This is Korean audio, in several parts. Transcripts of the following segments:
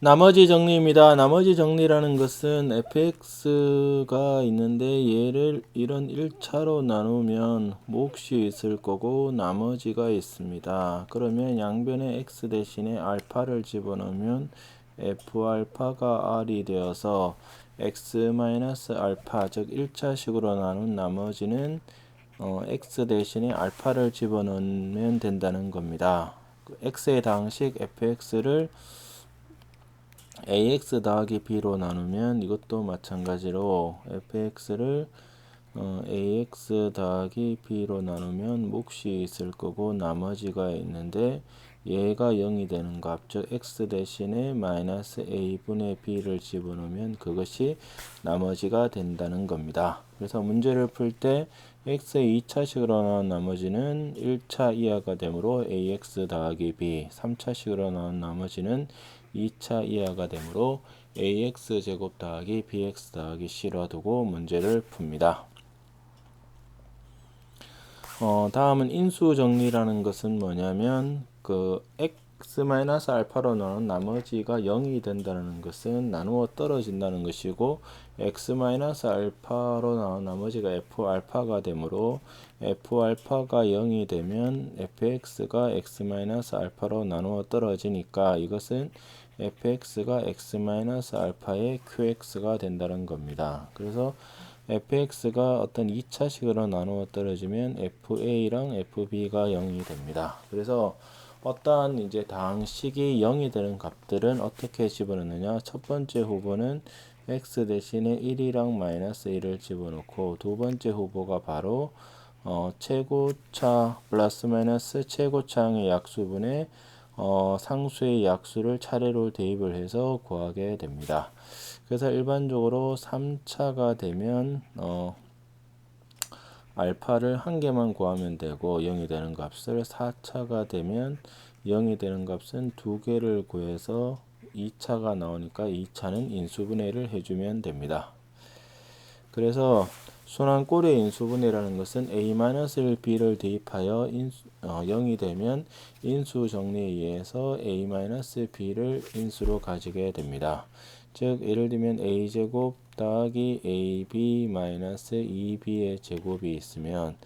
나머지 정리입니다. 나머지 정리라는 것은 fx가 있는데 얘를 이런 1차로 나누면 몫이 있을 거고 나머지가 있습니다. 그러면 양변에 x 대신에 알파를 집어넣으면 f알파가 r이 되어서 x-알파 즉 1차식으로 나눈 나머지는 어, x 대신에 알파를 집어넣으면 된다는 겁니다. x의 당식 fx를 ax 더하기 b로 나누면 이것도 마찬가지로 fx를 어, ax 더하기 b로 나누면 몫이 있을 거고 나머지가 있는데 얘가 0이 되는 값, 즉 x 대신에 마이너스 a분의 b를 집어넣으면 그것이 나머지가 된다는 겁니다. 그래서 문제를 풀 때 x의 2차식으로 나온 나머지는 1차 이하가 되므로 ax 더하기 b, 3차식으로 나온 나머지는 2차 이하가 되므로 ax 제곱 더하기 bx 더하기 c로 두고 문제를 풉니다. 어, 다음은 인수 정리라는 것은 뭐냐면 그 x 마이너스 알파로 나눈 나머지가 0이 된다는 것은 나누어 떨어진다는 것이고 x 마이너스 알파로 나온 나머지가 f 알파가 되므로 f 알파가 0이 되면 fx가 x 마이너스 알파로 나누어 떨어지니까 이것은 fx가 x 마이너스 알파의 qx가 된다는 겁니다. 그래서 fx가 어떤 2차식으로 나누어 떨어지면 fa랑 fb가 0이 됩니다. 그래서 어떠한 이제 당식이 0이 되는 값들은 어떻게 집어넣느냐? 첫 번째 후보는 x 대신에 1이랑 마이너스 1을 집어넣고 두 번째 후보가 바로 어, 최고차 플러스 마이너스 최고차항의 약수분의 어, 상수의 약수를 차례로 대입을 해서 구하게 됩니다. 그래서 일반적으로 3차가 되면 어, 알파를 한 개만 구하면 되고 0이 되는 값을 4차가 되면 0이 되는 값은 두 개를 구해서 2차가 나오니까 2차는 인수분해를 해주면 됩니다. 그래서 순환 꼴의 인수분해라는 것은 a-1 b를 대입하여 인수, 어, 0이 되면 인수 정리에 의해서 a-b를 인수로 가지게 됩니다. 즉 예를 들면 a제곱 더하기 ab 마이너스 2b의 제곱이 있으면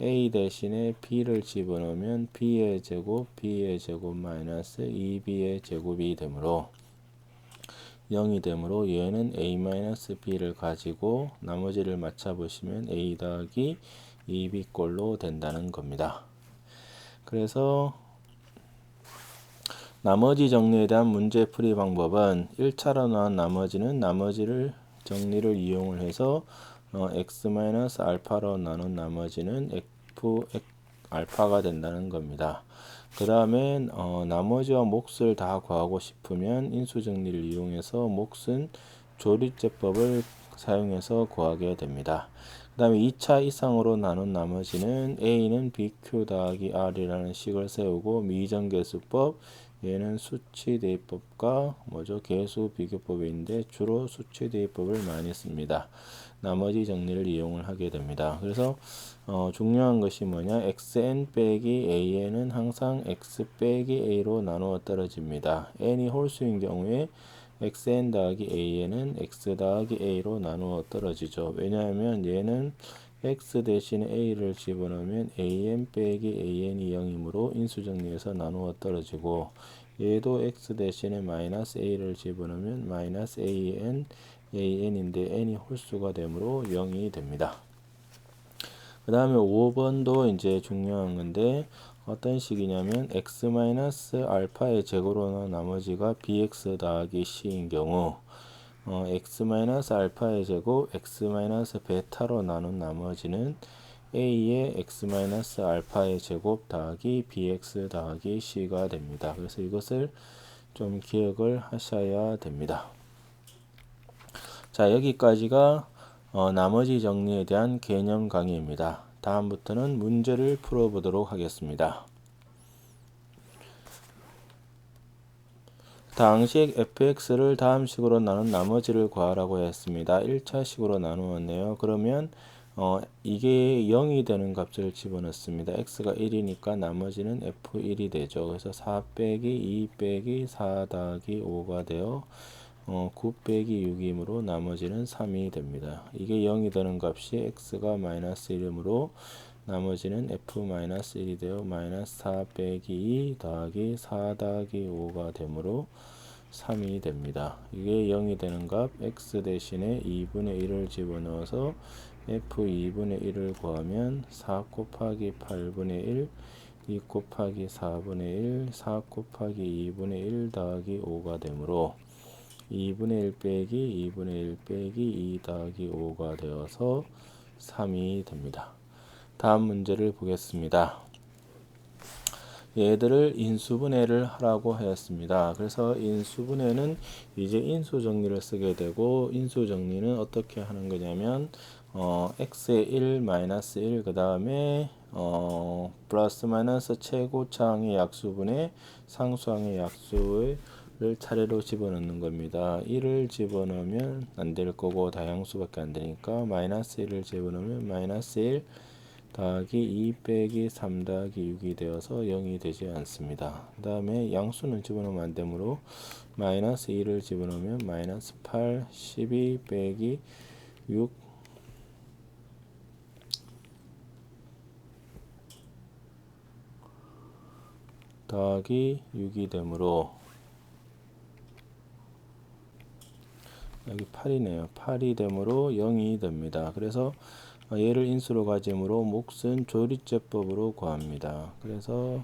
a 대신에 b를 집어넣으면 b의 제곱 b의 제곱 마이너스 2b의 제곱이 되므로 0이 되므로 얘는 a-b를 가지고 나머지를 맞춰 보시면 a 더하기 2b꼴로 된다는 겁니다. 그래서 나머지 정리에 대한 문제 풀이 방법은 1차로 나온 나머지는 나머지를 정리를 이용을 해서 어, x-알파로 나눈 나머지는 f 알파가 된다는 겁니다. 그 다음에 어, 나머지와 몫을 다 구하고 싶으면 인수정리를 이용해서 몫은 조립제법을 사용해서 구하게 됩니다. 그 다음에 2차 이상으로 나눈 나머지는 A는 BQ 더하기 R이라는 식을 세우고 미정계수법 얘는 수치 대입법과 뭐죠 개수 비교법인데 주로 수치 대입법을 많이 씁니다. 나머지 정리를 이용을 하게 됩니다. 그래서 어, 중요한 것이 뭐냐 xn 빼기 an은 항상 x 빼기 a로 나누어 떨어집니다. n이 홀수인 경우에 xn 더하기 an은 x 더하기 a로 나누어 떨어지죠. 왜냐하면 얘는 x 대신에 a를 집어넣으면 an 빼기 an이 0이므로 인수정리에서 나누어 떨어지고 얘도 x 대신에 마이너스 a를 집어넣으면 마이너스 an an인데 n이 홀수가 되므로 0이 됩니다. 그 다음에 5번도 이제 중요한 건데 어떤 식이냐면 x 마이너스 알파의 제곱으로 나머지가 bx 더하기 c인 경우 어, x 마이너스 알파의 제곱 x 마이너스 베타로 나눈 나머지는 a의 x 마이너스 알파의 제곱 더하기 bx 더하기 c가 됩니다. 그래서 이것을 좀 기억을 하셔야 됩니다. 자 여기까지가 어, 나머지 정리에 대한 개념 강의입니다. 다음부터는 문제를 풀어보도록 하겠습니다. 당식 fx를 다음 식으로 나눈 나머지를 구하라고 했습니다. 1차식으로 나누었네요. 그러면 어, 이게 0이 되는 값을 집어넣습니다. x가 1이니까 나머지는 f1이 되죠. 그래서 4 빼기 2 빼기 4 더하기 5가 되어 어, 9 빼기 6이므로 나머지는 3이 됩니다. 이게 0이 되는 값이 x가 마이너스 1이므로 나머지는 f-1이 되어 마이너스 4 빼기 2 더하기 4 더하기 5가 되므로 3이 됩니다. 이게 0이 되는 값 x 대신에 2분의 1을 집어넣어서 f 2분의 1을 구하면 4 곱하기 8분의 1 2 곱하기 4분의 1 4 곱하기 2분의 1 더하기 5가 되므로 2분의 1 빼기 2분의 1 빼기 2 더하기 5가 되어서 3이 됩니다. 다음 문제를 보겠습니다. 얘들을 인수분해를 하라고 하였습니다. 그래서 인수분해는 이제 인수 정리를 쓰게 되고 인수 정리는 어떻게 하는 거냐면 어, x의 1 마이너스 1 그 다음에 어, 플러스 마이너스 최고차항의 약수분의 상수항의 약수를 차례로 집어넣는 겁니다. 1을 집어넣으면 안 될 거고 다양수밖에 안 되니까 마이너스 1을 집어넣으면 마이너스 1 더하기 2 빼기 3 더하기 6이 되어서 0이 되지 않습니다. 그 다음에 양수는 집어넣으면 안 되므로 마이너스 2를 집어넣으면 마이너스 8, 12 빼기 6 더하기 6이 되므로 여기 8이네요. 8이 되므로 0이 됩니다. 그래서 얘를 인수로 가짐으로 몫은 조리제법으로 구합니다. 그래서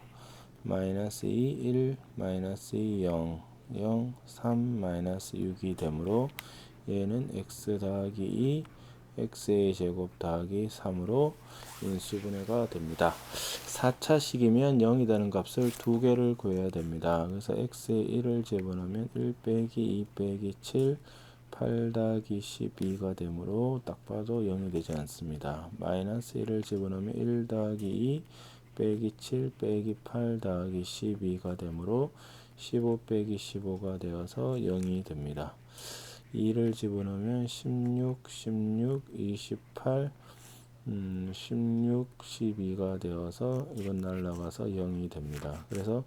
마이너스 2, 1, 마이너스 2, 0, 0, 3, 마이너스 6이 되므로 얘는 x 더하기 2, x의 제곱 더하기 3으로 인수분해가 됩니다. 4차식이면 0이 되는 값을 두 개를 구해야 됩니다. 그래서 x의 1을 집어넣으면 1 빼기 2 빼기 7 8 더하기 12가 되므로 딱 봐도 0이 되지 않습니다. 마이너스 1을 집어넣으면 1 더하기 2 빼기 7 빼기 8 더하기 12가 되므로 15 빼기 15가 되어서 0이 됩니다. 2를 집어넣으면 16, 16, 28, 음, 16, 12가 되어서 이건 날라가서 0이 됩니다. 그래서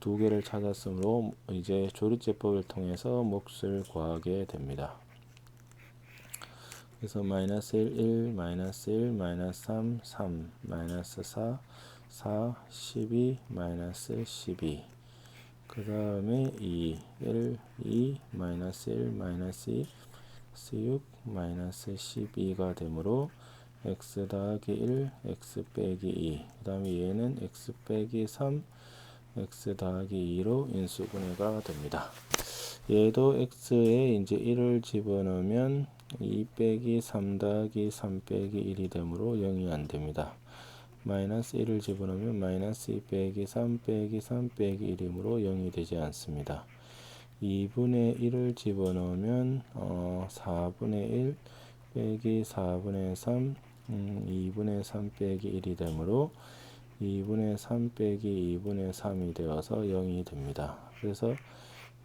두 개를 찾았으므로 이제 조리제법을 통해서 몫을 구하게 됩니다. 그래서 마이너스 1, 1, 마이너스 1, 마이너스 3, 3, 마이너스 4, 4, 12, 마이너스 12. 그 다음에 2, 1, 2, 마이너스 1, 마이너스 2, 6, 마이너스 12가 되므로 x 더하기 1, x 빼기 2. 그 다음에 얘는 x 빼기 3, x 더하기 2로 인수분해가 됩니다. 얘도 x에 이제 1을 집어넣으면 2 빼기 3 더하기 3 빼기 1이 되므로 0이 안 됩니다. 마이너스 1을 집어넣으면 마이너스 2 빼기 3 빼기 3 빼기 1이므로 0이 되지 않습니다. 2분의 1을 집어넣으면 어, 4분의 1 빼기 4분의 3 음, 2분의 3 빼기 1이 되므로 2분의 3 빼기 2분의 3이 되어서 0이 됩니다. 그래서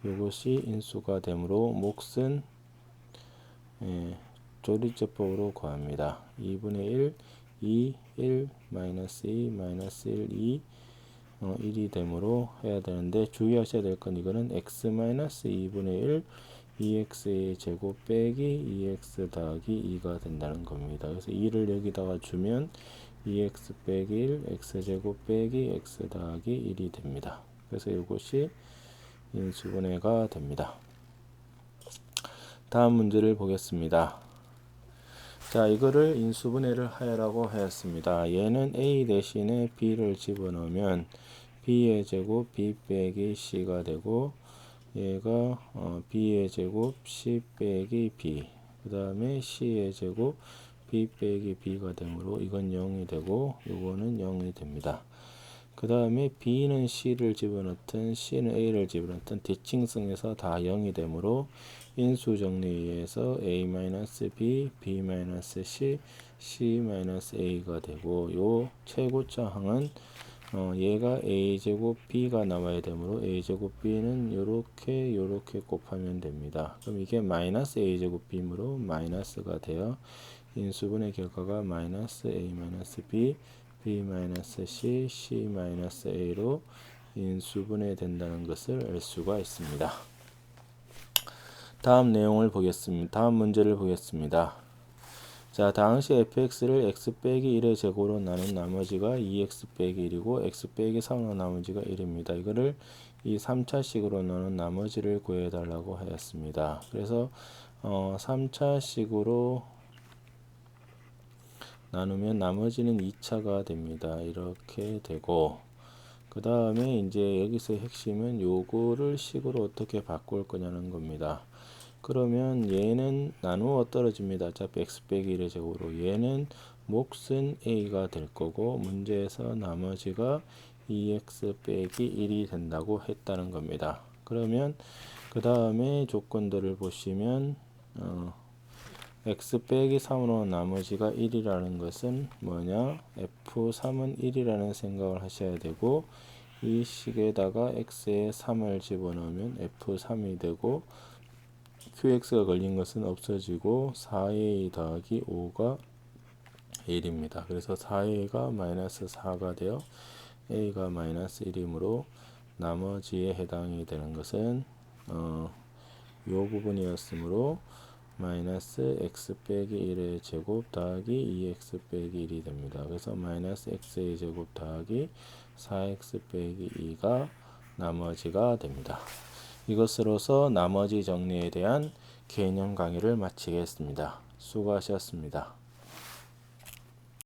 이것이 인수가 되므로 몫은 예, 조리제법으로 구합니다. 2분의 1, 2, 1, 마이너스 2, 마이너스 1, 2, 어, 1이 되므로 해야 되는데 주의하셔야 될 건 이거는 x 마이너스 2분의 1 2x의 제곱 빼기 2x 더하기 2가 된다는 겁니다. 그래서 2를 여기다가 주면 2x 빼기 1 x제곱 빼기 x 더하기 1이 됩니다. 그래서 이것이 인수분해가 됩니다. 다음 문제를 보겠습니다. 자, 이거를 인수분해를 하라고 하였습니다. 얘는 a 대신에 b를 집어넣으면 b의 제곱 b 빼기 c가 되고 얘가 어, b의 제곱 c 빼기 b 그 다음에 c의 제곱 b 빼기 b가 되므로 이건 0이 되고 이거는 0이 됩니다. 그 다음에 b는 c를 집어넣든 c는 a를 집어넣든 대칭성에서 다 0이 되므로 인수 정리에 의해서 a-b, b-c, c-a가 되고 요 최고차항은 어, 얘가 a제곱 b가 나와야 되므로 a제곱 b는 요렇게 요렇게 곱하면 됩니다. 그럼 이게 마이너스 a제곱 b므로 마이너스가 되어 인수분해 결과가 마이너스 a 마이너스 b, b 마이너스 c, c 마이너스 a로 인수분해 된다는 것을 알 수가 있습니다. 다음 내용을 보겠습니다. 다음 문제를 보겠습니다. 자, 당시 fx를 x 빼기 1의 제곱으로 나눈 나머지가 2x 빼기 1이고 x 빼기 3으로 나머지가 1입니다. 이거를 이 3차식으로 나눈 나머지를 구해 달라고 하였습니다. 그래서 어, 3차식으로 나누면 나머지는 2차가 됩니다. 이렇게 되고 그 다음에 이제 여기서 핵심은 요거를 식으로 어떻게 바꿀 거냐는 겁니다. 그러면 얘는 나누어 떨어집니다. 어차피 x 빼기 1의 제곱으로 얘는 몫은 a가 될 거고 문제에서 나머지가 2x 빼기 1이 된다고 했다는 겁니다. 그러면 그 다음에 조건들을 보시면 어, x 빼기 3으로 나머지가 1이라는 것은 뭐냐 f3은 1이라는 생각을 하셔야 되고 이 식에다가 x에 3을 집어넣으면 f3이 되고 qx가 걸린 것은 없어지고 4a 더하기 5가 1입니다. 그래서 4a가 마이너스 4가 되어 a가 마이너스 1이므로 나머지에 해당이 되는 것은 어, 요 부분이었으므로 마이너스 x 빼기 1의 제곱 더하기 2x 빼기 1이 됩니다. 그래서 마이너스 x의 제곱 더하기 4x 빼기 2가 나머지가 됩니다. 이것으로서 나머지 정리에 대한 개념 강의를 마치겠습니다. 수고하셨습니다.